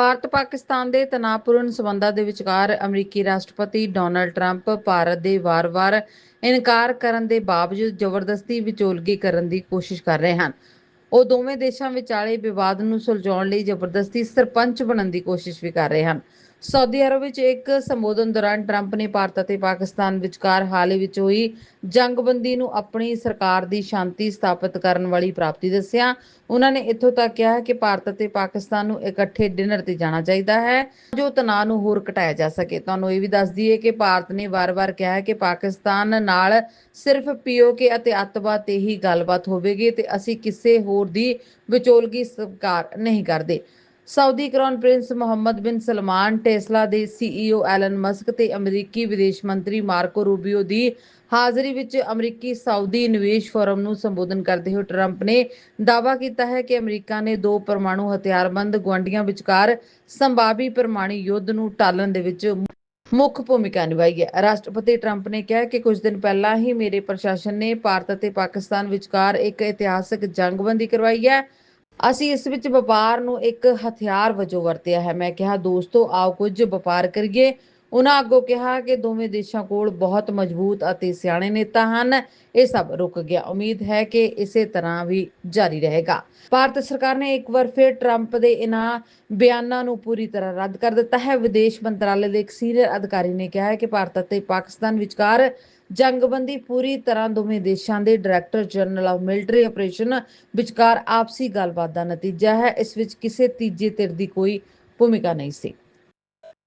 ਭਾਰਤ ਪਾਕਿਸਤਾਨ ਦੇ ਤਣਾਅਪੂਰਨ ਸਬੰਧਾਂ ਦੇ ਵਿਚਕਾਰ ਅਮਰੀਕੀ ਰਾਸ਼ਟਰਪਤੀ ਡੋਨਲਡ ਟਰੰਪ ਭਾਰਤ ਦੇ ਵਾਰ-ਵਾਰ ਇਨਕਾਰ ਕਰਨ ਦੇ ਬਾਵਜੂਦ ਜ਼ਬਰਦਸਤੀ ਵਿਚੋਲਗੀ ਕਰਨ ਦੀ ਕੋਸ਼ਿਸ਼ ਕਰ ਰਹੇ ਹਨ। ਉਹ ਦੋਵੇਂ ਦੇਸ਼ਾਂ ਵਿਚਾਲੇ ਵਿਵਾਦ ਨੂੰ ਸੁਲਝਾਉਣ ਲਈ ਜ਼ਬਰਦਸਤੀ ਸਰਪੰਚ ਬਣਨ ਦੀ ਕੋਸ਼ਿਸ਼ ਵੀ ਕਰ ਰਹੇ ਹਨ। ਸਾਊਦੀ ਅਰਬ ਵਿੱਚ ਇੱਕ ਸੰਬੋਧਨ ਦੌਰਾਨ ਟਰੰਪ ਨੇ ਭਾਰਤ ਅਤੇ ਪਾਕਿਸਤਾਨ ਵਿਚਕਾਰ ਹਾਲ ਹੀ ਵਿੱਚ ਹੋਈ ਜੰਗਬੰਦੀ ਨੂੰ ਆਪਣੀ ਸਰਕਾਰ ਦੀ ਸ਼ਾਂਤੀ ਸਥਾਪਿਤ ਕਰਨ ਵਾਲੀ ਪ੍ਰਾਪਤੀ ਦੱਸਿਆ। ਉਹਨਾਂ ਨੇ ਇੱਥੋਂ ਤੱਕ ਕਿਹਾ ਕਿ ਭਾਰਤ ਅਤੇ ਪਾਕਿਸਤਾਨ ਨੂੰ ਇਕੱਠੇ ਡਿਨਰ ਤੇ ਜਾਣਾ ਚਾਹੀਦਾ ਹੈ, ਜੋ ਤਣਾਅ ਨੂੰ ਹੋਰ ਘਟਾਇਆ ਜਾ ਸਕੇ। ਤੁਹਾਨੂੰ ਇਹ ਵੀ ਦੱਸ ਦਈਏ ਕਿ ਭਾਰਤ ਨੇ ਵਾਰ-ਵਾਰ ਕਿਹਾ ਹੈ ਕਿ ਪਾਕਿਸਤਾਨ ਨਾਲ ਸਿਰਫ ਪੀਓਕੇ ਅਤੇ ਅੱਤਵਾਦ ਤੇ ਹੀ ਗੱਲਬਾਤ ਹੋਵੇਗੀ ਤੇ ਅਸੀਂ ਕਿਸੇ ਹੋਰ ਦੀ ਵਿਚੋਲਗੀ ਸਵੀਕਾਰ ਨਹੀਂ ਕਰਦੇ। Saudi crown prince Mohammed bin Salman, Tesla ਦੇ ਸੀਈਓ ਐਲਨ ਮਸਕ ਤੇ ਅਮਰੀਕੀ ਵਿਦੇਸ਼ ਮੰਤਰੀ ਮਾਰਕੋ ਰੂਬੀਓ ਦੀ ਹਾਜ਼ਰੀ ਵਿੱਚ ਅਮਰੀਕੀ ਸਾਊਦੀ ਨਿਵੇਸ਼ ਫੋਰਮ ਨੂੰ ਸੰਬੋਧਨ ਕਰਦੇ ਹੋਏ ਟਰੰਪ ਨੇ ਦਾਅਵਾ ਕੀਤਾ ਹੈ ਕਿ ਅਮਰੀਕਾ ਨੇ ਦੋ ਪਰਮਾਣੂ ਹਥਿਆਰਬੰਦ ਗੁਆਂਢੀਆਂ ਵਿਚਕਾਰ ਸੰਭਾਵੀ ਪਰਮਾਣੂ ਯੁੱਧ ਨੂੰ ਟਾਲਣ ਦੇ ਵਿੱਚ ਮੁੱਖ ਭੂਮਿਕਾ ਨਿਭਾਈ ਹੈ। ਰਾਸ਼ਟਰਪਤੀ ਟਰੰਪ ਨੇ ਕਿਹਾ ਕਿ ਕੁਝ ਦਿਨ ਪਹਿਲਾਂ ਹੀ ਮੇਰੇ ਪ੍ਰਸ਼ਾਸਨ ਨੇ ਭਾਰਤ ਅਤੇ ਪਾਕਿਸਤਾਨ ਵਿਚਕਾਰ ਇੱਕ ਇਤਿਹਾਸਕ ਜੰਗਬੰਦੀ ਕਰਵਾਈ ਹੈ। ਅਸੀਂ ਇਸ ਵਿੱਚ ਵਪਾਰ ਨੂੰ ਇੱਕ ਹਥਿਆਰ ਵਜੋਂ ਵਰਤਿਆ ਹੈ। ਮੈਂ ਕਿਹਾ, ਦੋਸਤੋ, ਆਓ ਕੁਝ ਵਪਾਰ ਕਰੀਏ। ਉਹਨਾਂ ਅੱਗੋਂ ਕਿਹਾ ਕਿ ਦੋਵੇਂ ਦੇਸ਼ਾਂ ਕੋਲ ਬਹੁਤ ਮਜ਼ਬੂਤ ਅਤੇ ਸਿਆਣੇ ਨੇਤਾ ਹਨ। ਇਹ ਸਭ ਰੁਕ ਗਿਆ। ਉਮੀਦ ਹੈ ਕਿ ਇਸੇ ਤਰ੍ਹਾਂ ਵੀ ਜਾਰੀ ਰਹੇਗਾ। ਭਾਰਤ ਸਰਕਾਰ ਨੇ ਇੱਕ ਵਾਰ ਫਿਰ ਟਰੰਪ ਦੇ ਇਹਨਾਂ ਬਿਆਨਾਂ ਨੂੰ ਪੂਰੀ ਤਰ੍ਹਾਂ ਰੱਦ ਕਰ ਦਿੱਤਾ ਹੈ। ਵਿਦੇਸ਼ ਮੰਤਰਾਲੇ ਦੇ ਇੱਕ ਸੀਨੀਅਰ ਅਧਿਕਾਰੀ ਨੇ ਕਿਹਾ ਹੈ ਕਿ ਭਾਰਤ ਅਤੇ ਪਾਕਿਸਤਾਨ ਵਿਚਕਾਰ ਜੰਗਬੰਦੀ ਪੂਰੀ ਤਰ੍ਹਾਂ ਦੋਵੇਂ ਦੇਸ਼ਾਂ ਦੇ director general of military operation ਵਿਚਕਾਰ ਆਪਸੀ ਗੱਲਬਾਤ ਦਾ ਨਤੀਜਾ ਹੈ। ਇਸ ਵਿੱਚ ਕਿਸੇ ਤੀਜੇ ਧਿਰ ਦੀ ਕੋਈ ਭੂਮਿਕਾ ਨਹੀਂ ਸੀ।